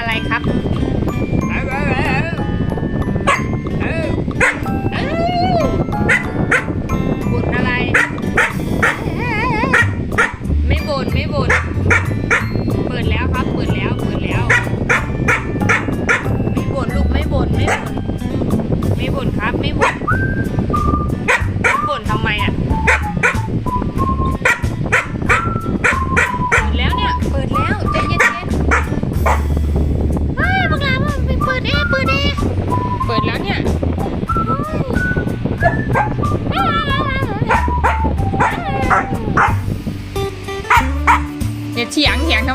อะไรครับบ่นอะไร ไม่บ่นไม่บ่นเปิดแล้วครับ เปิดแล้ว เปิดแล้ว ไม่บ่นลูกไม่บ่นไม่บ่นไม่บ่นครับ ไม่บ่นบ่นทำไมอะ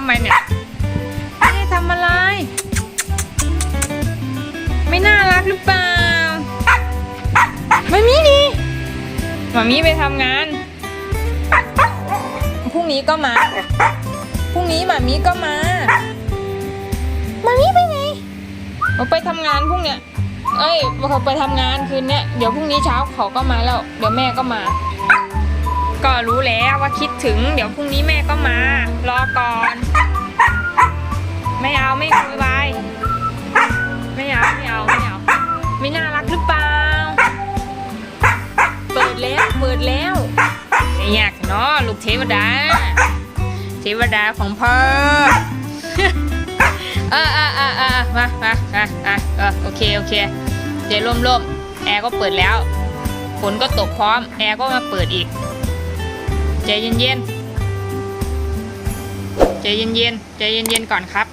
ไมเนี่ยไม่ได้ทำอะไร ไม่น่ารักหรือเปล่ามามีดีมามีไปทำงาน พรุ่งนี้ก็มา พรุ่งนี้หมามีก็มาหมามีไปไหนเราไปทำงานพรุ่งเนี้ย เอ้ยเขาไปทำงานคืนเนี้ย เดี๋ยวพรุ่งนี้เช้าเขาก็มาแล้ว เดี๋ยวแม่ก็มา รู้แล้วว่าคิดถึง เดี๋ยวพรุ่งนี้แม่ก็มา รอก่อน ไม่เอาไม่คุยวายไม่เอาไม่เอาไม่เอาไม่น่ารักหรือเปล่า เปิดแล้วเปิดแล้วไม่อยากเนาะลูกเทวดา เทวดาของพ่อเออเออเออเออมามามาอะเออโอเคโอเคใจร่มร่มแอร์ก็เปิดแล้วฝนก็ตกพร้อม แอร์ก็มาเปิดอีก ใจเย็นเย็นๆ ใจเย็นเย็นๆใจเย็นเย็นๆ ก่อนครับ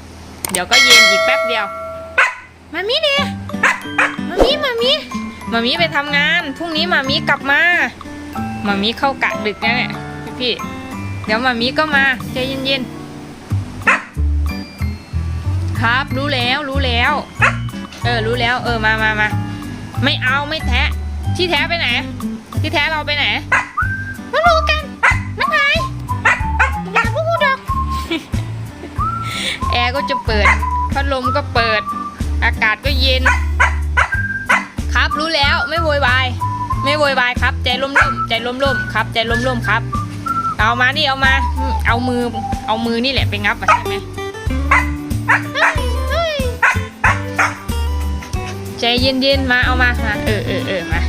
เดี๋ยวก็เย็นอีกแป๊บเดียว มามีเดียมามีมามีมามีไปทำงาน พรุ่งนี้มามีกลับมา มามีเข้ากะดึกนะเนี่ยพี่เดี๋ยวมามีก็มา ใจเย็นๆ ครับรู้แล้วรู้แล้ว เออรู้แล้วเออมามามาไม่เอาไม่แทะที่แท้ไปไหน ที่แท้เราไปไหนมารู้กัน ก็จะเปิด พัดลมก็เปิด อากาศก็เย็น ครับรู้แล้วไม่โวยวาย ไม่โวยวายครับ ใจร่มๆใจร่มๆครับ ใจร่มๆครับ เอามานี่เอามา เอามือเอามือนี่แหละไปงับใช่ไหมใจเย็นๆมาเอามามาเออเออเออมา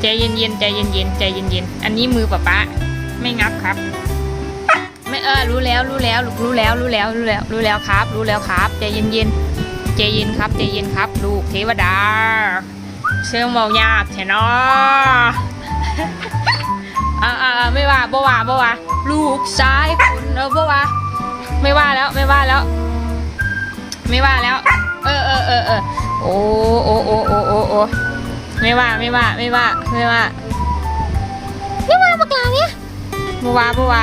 ใจเย็นๆใจเย็นๆใจเย็นๆอันนี้มือป๊าป๊าไม่งับครับ เออรู้แล้วรู้แล้วลูกรู้แล้วรู้แล้วรู้แล้วรู้แล้วครับ รู้แล้วครับใจเย็นๆใจเย็นครับใจเย็นครับ ลูกเทวดาเชื่อเมายากแท้เนาะอ่าอ่าไม่ว่าบ่ว่าบ่ว่าลูกชายคุณเออบ่ว่าไม่ว่าแล้วไม่ว่าแล้ว ไม่ว่าแล้ว เออเออเออเออโอ้โอ้โอ้โอ้โอ้โอ้ไม่ว่าไม่ว่าไม่ว่าไม่ว่าไม่ว่าปากกาเนี่ยบ่ว่าบ่ว่า